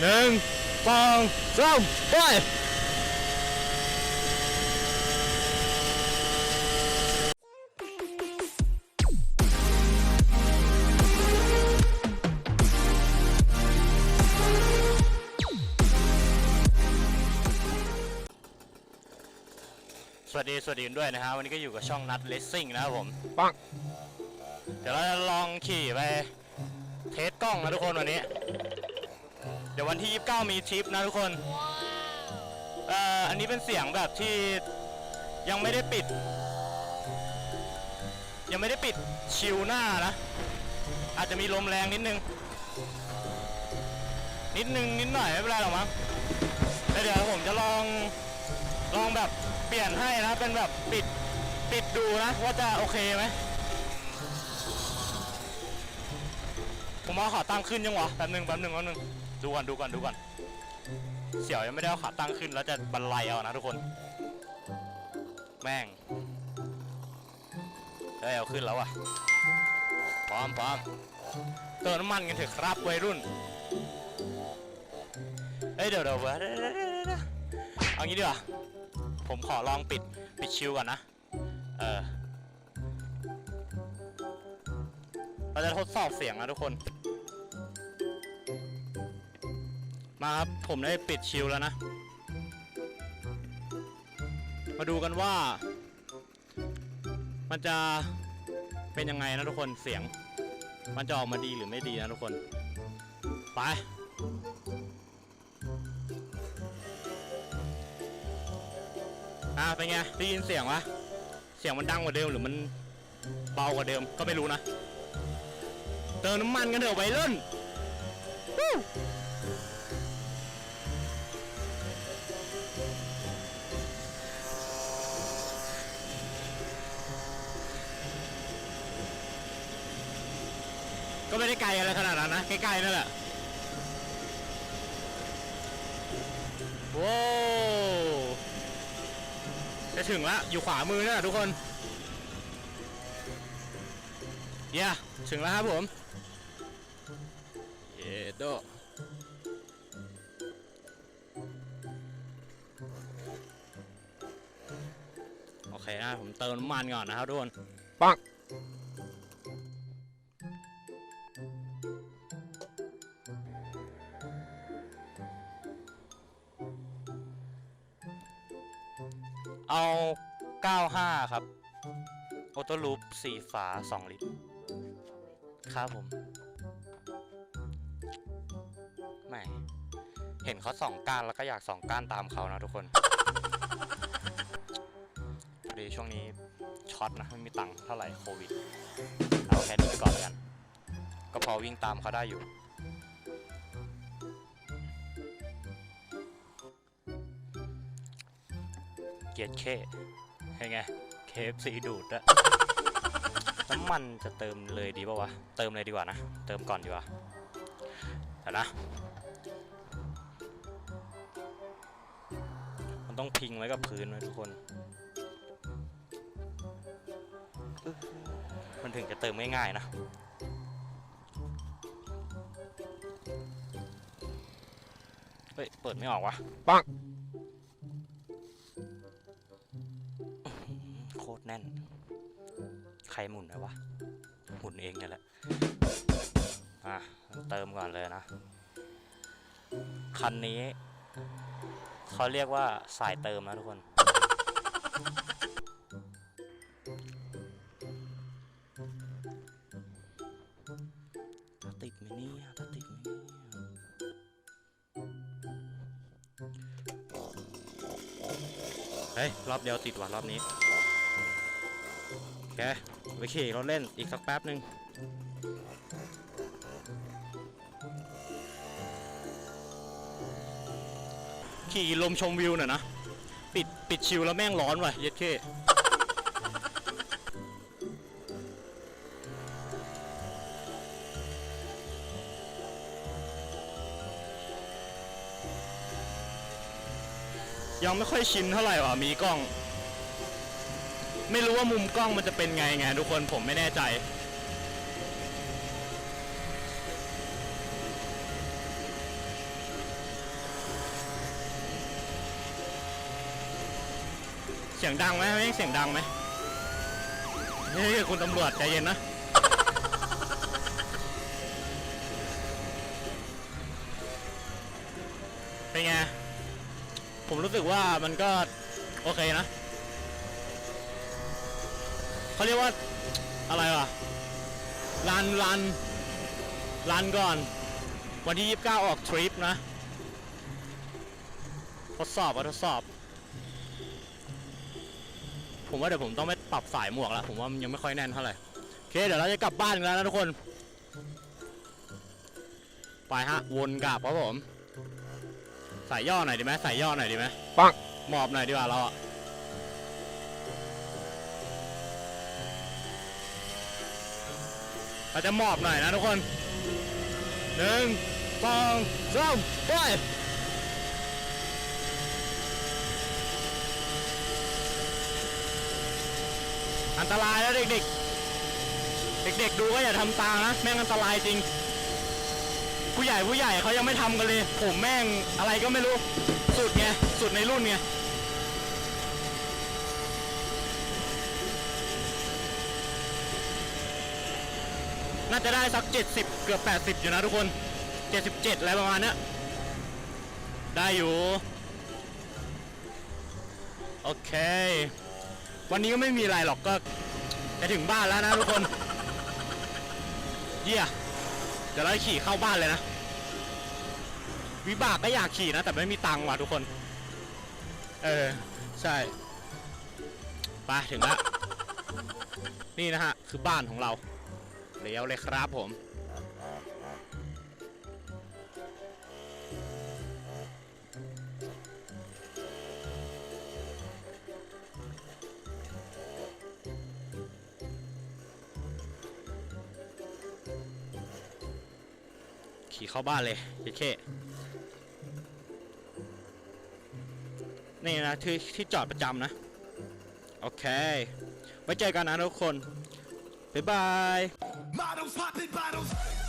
หนึ่งสองสามไปสวัสดี สวัสดีกันด้วยนะฮะวันนี้ก็อยู่กับช่องนัดเลสซิ่งนะครับผมปังเดี๋ยวเราจะลองขี่ไป เทสกล้องนะทุกคนวันนี้เดี๋ยววันที่ 29 มีทริปนะทุกคนเอ่ออันนี้เป็นเสียงแบบที่ยังไม่ได้ปิด ยังไม่ได้ปิดชิวหน้านะ อาจจะมีลมแรงนิดนึง นิดนึงนิดหน่อยไม่เป็นไรหรอกมั้งแล้วเดี๋ยวผมจะลองลองแบบเปลี่ยนให้นะ เป็นแบบปิดปิดดูนะ ว่าจะโอเคไหมผมเอาขาตั้งขึ้นยังวะแป๊บหนึงแป๊บหนึงแป๊บหนึง ดูก่อนดูก่อนดูก่อนเสี่ยวยังไม่ได้เอาขาตั้งขึ้นแล้วจะบรรลัยเอานะทุกคน แม่งเฮ้ยเอาขึ้นแล้วอะพร้อมพร้อมเติมน้ำมันกันเถอะครับวัยรุ่นเฮ้ยเดี๋ยวเดี๋ยวเดี๋ยวเดี๋ยวเดี๋ยวเดี๋ยวเดี๋ยวเอางี้ดีกว่าผมขอลองปิดปิดชิวก่อนนะ เออเราจะทดสอบเสียงนะทุกคน มาครับ ผมได้ปิดชิลแล้วนะ มาดูกันว่า มันจะเป็นยังไงนะทุกคนเสียง มันจะออกมาดีหรือไม่ดีนะทุกคน ไปอ่าเป็นไงได้ยินเสียงวะเสียงมันดังกว่าเดิมหรือมันเบากว่าเดิมก็ไม่รู้นะ เติมน้ำมันกันเถอะไวรุ่น ก็ไม่ได้ไกลอะไรขนาดนั้นนะใกล้ๆนั่นแหละว้าวจะถึงละอยู่ขวามือนั่นแหละทุกคนเย้ถึงแล้วครับผมเยโดโอเคนะผมเติมน้ำมันก่อนนะครับทุกคนปัง 95 ครับออโต้ลูป4ฝา 2 ลิตร ครับผมแหม่เห็นเขาสองก้านแล้วก็อยากสองก้านตามเขานะทุกคนพอดีช่วงนี้ช็อตนะไม่มีตังค์เท่าไหร่โควิด เอาแค่นี้ก่อนกัน ก็พอวิ่งตามเขาได้อยู่เกียร์เค เห็นไง KFC ดูดอะน้ำมันจะเติมเลยดีป่าวะ เติมเลยดีกว่านะ เติมก่อนดีกว่าแต่นะ มันต้องพิงไว้กับพื้นไว้ทุกคน มันถึงจะเติมง่ายๆนะเฮ้ย เปิดไม่ออกวะปัง แน่น ใครหมุนไหมวะ หมุนเองเนี่ยแหละ อะ เติมก่อนเลยนะ คันนี้ เขาเรียกว่าสายเติมนะทุกคนถ้าติดไหมเนี่ยถ้าติดไหมเนี่เฮ้ย รอบเดียวติดว่ะรอบนี้ คไปขี่รถเล่นอีกสักแป๊บหนึ่งขี่ลมชมวิวหน่อยนะ ปิดปิดชิวแล้วแม่งร้อนว่ะเย็ดเคยังไม่ค่อยชินเท่าไหร่ว่ะมีกล้อง ไม่รู้ว่ามุมกล้องมันจะเป็นไงไงทุกคนผมไม่แน่ใจ เสียงดังไหมไม่เสียงดังไหมเฮ้ยคุณตำรวจใจเย็นนะเป็นไงผมรู้สึกว่ามันก็โอเคนะ เขาเรียกว่าอะไรวะรันรันรันก่อน วันที่ 29 ออกทริปนะ ทดสอบอะทดสอบ ผมว่าเดี๋ยวผมต้องไปปรับสายหมวกแล้ว ผมว่ามันยังไม่ค่อยแน่นเท่าไหร่ โอเค เดี๋ยวเราจะกลับบ้านกันแล้วนะทุกคน ไปฮะ วนกลับครับผม สายย่อหน่อยดีไหมสายย่อหน่อยดีไหมปังหมอบหน่อยดีกว่าเราอะ เราจะหมอบหน่อยนะทุกคนหนึ่งสองสามไปอันตรายแล้วเด็กๆ เด็กๆ ดูก็อย่าทำตามนะ แม่งอันตรายจริง ผู้ใหญ่ผู้ใหญ่เขายังไม่ทำกันเลย ผมแม่งอะไรก็ไม่รู้ สุดไง สุดในรุ่นไง น่าจะได้สัก 70 เกือบ 80 อยู่นะทุกคน 77 อะไรประมาณนี้ได้อยู่ โอเค วันนี้ก็ไม่มีอะไรหรอกก็จะถึงบ้านแล้วนะทุกคน เยี่ยเดี๋ยวเราขี่เข้าบ้านเลยนะ วิบากก็อยากขี่นะ แต่ไม่มีตังค์ว่ะทุกคน เออ ใช่ไปถึงแล้วนี่นะฮะ คือบ้านของเรา เลี้ยวเลยครับผม ขี่เข้าบ้านเลยเจ๊เคนี่นะที่ที่จอดประจำนะ โอเค ไว้เจอกันนะทุกคน Bye bye. Popping bottles.